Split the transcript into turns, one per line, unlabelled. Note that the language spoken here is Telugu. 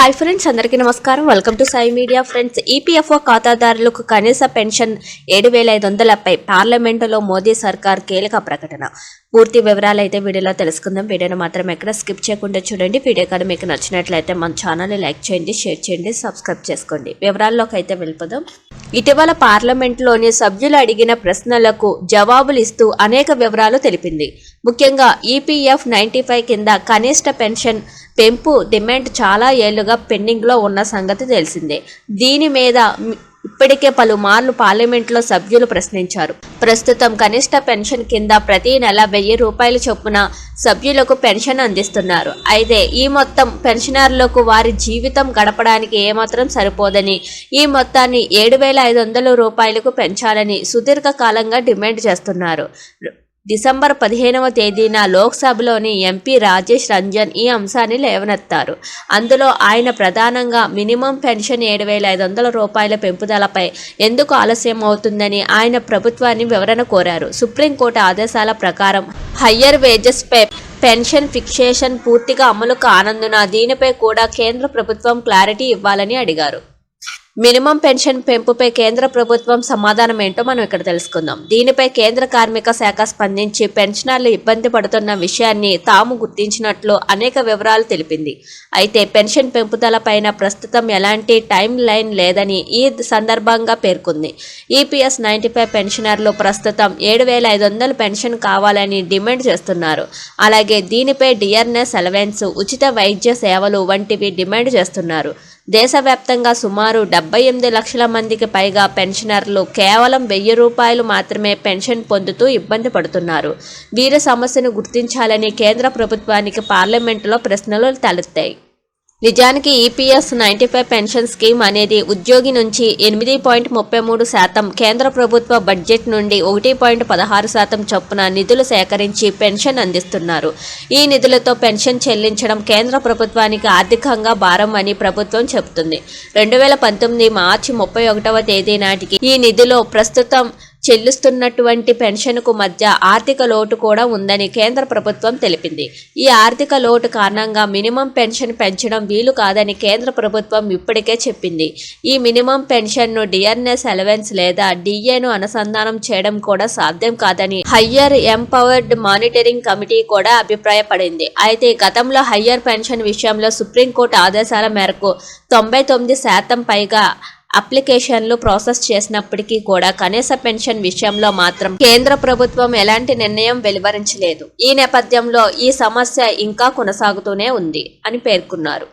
హాయ్ ఫ్రెండ్స్ అందరికీ నమస్కారం. Welcome to Sai media friends EPFO ఖాతాదారులకు కనీస పెన్షన్ ఏడు వేల ఐదు వందలపై పార్లమెంటులో మోదీ సర్కార్ కీలక ప్రకటన. పూర్తి వివరాలు అయితే వీడియోలో తెలుసుకుందాం. వీడియోను మాత్రం ఎక్కడ స్కిప్ చేయకుండా చూడండి. వీడియో కానీ మీకు నచ్చినట్లయితే మన ఛానల్ని లైక్ చేయండి షేర్ చేయండి సబ్స్క్రైబ్ చేసుకోండి. వివరాల్లోకి అయితే వెళ్ళిపోదాం. ఇటీవల పార్లమెంట్లోని సభ్యులు అడిగిన ప్రశ్నలకు జవాబులు ఇస్తూ అనేక వివరాలు తెలిపింది. ముఖ్యంగా ఈపీఎఫ్ నైంటీ ఫైవ్ కింద కనిష్ట పెన్షన్ పెంపు డిమాండ్ చాలా ఏళ్ళుగా పెండింగ్లో ఉన్న సంగతి తెలిసిందే. దీని మీద ఇప్పటికే పలుమార్లు పార్లమెంట్లో సభ్యులు ప్రశ్నించారు. ప్రస్తుతం కనిష్ట పెన్షన్ కింద ప్రతి నెల వెయ్యి రూపాయల చొప్పున సభ్యులకు పెన్షన్ అందిస్తున్నారు. అయితే ఈ మొత్తం పెన్షనర్లకు వారి జీవితం గడపడానికి ఏమాత్రం సరిపోదని ఈ మొత్తాన్ని ఏడు వేల ఐదు వందల రూపాయలకు పెంచాలని సుదీర్ఘకాలంగా డిమాండ్ చేస్తున్నారు. డిసెంబర్ పదిహేనవ తేదీన లోక్సభలోని ఎంపీ రాజేష్ రంజన్ ఈ అంశాన్ని లేవనెత్తారు. అందులో ఆయన ప్రధానంగా మినిమం పెన్షన్ ఏడు వేల ఐదు వందల రూపాయల పెంపుదలపై ఎందుకు ఆలస్యం అవుతుందని ఆయన ప్రభుత్వాన్ని వివరణ కోరారు. సుప్రీంకోర్టు ఆదేశాల ప్రకారం హయ్యర్ వేజెస్పై పెన్షన్ ఫిక్సేషన్ పూర్తిగా అమలు కానందున దీనిపై కూడా కేంద్ర ప్రభుత్వం క్లారిటీ ఇవ్వాలని అడిగారు. మినిమం పెన్షన్ పెంపుపై కేంద్ర ప్రభుత్వం సమాధానం ఏంటో మనం ఇక్కడ తెలుసుకుందాం. దీనిపై కేంద్ర కార్మిక శాఖ స్పందించి పెన్షనర్లు ఇబ్బంది పడుతున్న విషయాన్ని తాము గుర్తించినట్లు అనేక వివరాలు తెలిపింది. అయితే పెన్షన్ పెంపుదల పైన ప్రస్తుతం ఎలాంటి టైం లైన్ లేదని ఈ సందర్భంగా పేర్కొంది. ఈపీఎస్ నైంటీ ఫైవ్ పెన్షనర్లు ప్రస్తుతం ఏడు వేల ఐదు వందలు పెన్షన్ కావాలని డిమాండ్ చేస్తున్నారు. అలాగే దీనిపై డియర్నెస్ అలవెన్స్ ఉచిత వైద్య సేవలు వంటివి డిమాండ్ చేస్తున్నారు. దేశవ్యాప్తంగా సుమారు డెబ్బై ఎనిమిది లక్షల మందికి పైగా పెన్షనర్లు కేవలం వెయ్యి రూపాయలు మాత్రమే పెన్షన్ పొందుతూ ఇబ్బంది పడుతున్నారు. వీరి సమస్యను గుర్తించాలని కేంద్ర ప్రభుత్వానికి పార్లమెంటులో ప్రశ్నలు తలెత్తాయి. నిజానికి EPS ninety five pension scheme అనేది ఉద్యోగి నుంచి ఎనిమిది పాయింట్ ముప్పై మూడు శాతం కేంద్ర ప్రభుత్వ బడ్జెట్ నుండి ఒకటి పాయింట్ పదహారు శాతం చొప్పున నిధులు సేకరించి పెన్షన్ అందిస్తున్నారు. ఈ నిధులతో పెన్షన్ చెల్లించడం కేంద్ర ప్రభుత్వానికి ఆర్థికంగా భారం అని ప్రభుత్వం చెబుతుంది. రెండు వేల పంతొమ్మిది మార్చి ముప్పై ఒకటవ తేదీ నాటికి ఈ నిధిలో ప్రస్తుతం చెల్లిస్తున్నటువంటి పెన్షన్కు మధ్య ఆర్థిక లోటు కూడా ఉందని కేంద్ర ప్రభుత్వం తెలిపింది. ఈ ఆర్థిక లోటు కారణంగా మినిమం పెన్షన్ పెంచడం వీలు కాదని కేంద్ర ప్రభుత్వం ఇప్పటికే చెప్పింది. ఈ మినిమం పెన్షన్ను డిఆర్ఎస్ అలవెన్స్ లేదా డిఏను అనుసంధానం చేయడం కూడా సాధ్యం కాదని హయ్యర్ ఎంపవర్డ్ మానిటరింగ్ కమిటీ కూడా అభిప్రాయపడింది. అయితే గతంలో హయ్యర్ పెన్షన్ విషయంలో సుప్రీంకోర్టు ఆదేశాల మేరకు తొంభై తొమ్మిది శాతం పైగా అప్లికేషన్లు ప్రాసెస్ చేసినప్పటికీ కూడా కనీస పెన్షన్ విషయంలో మాత్రం కేంద్ర ప్రభుత్వం ఎలాంటి నిర్ణయం వెలువరించలేదు. ఈ నేపథ్యంలో ఈ సమస్య ఇంకా కొనసాగుతూనే ఉంది అని పేర్కొన్నారు.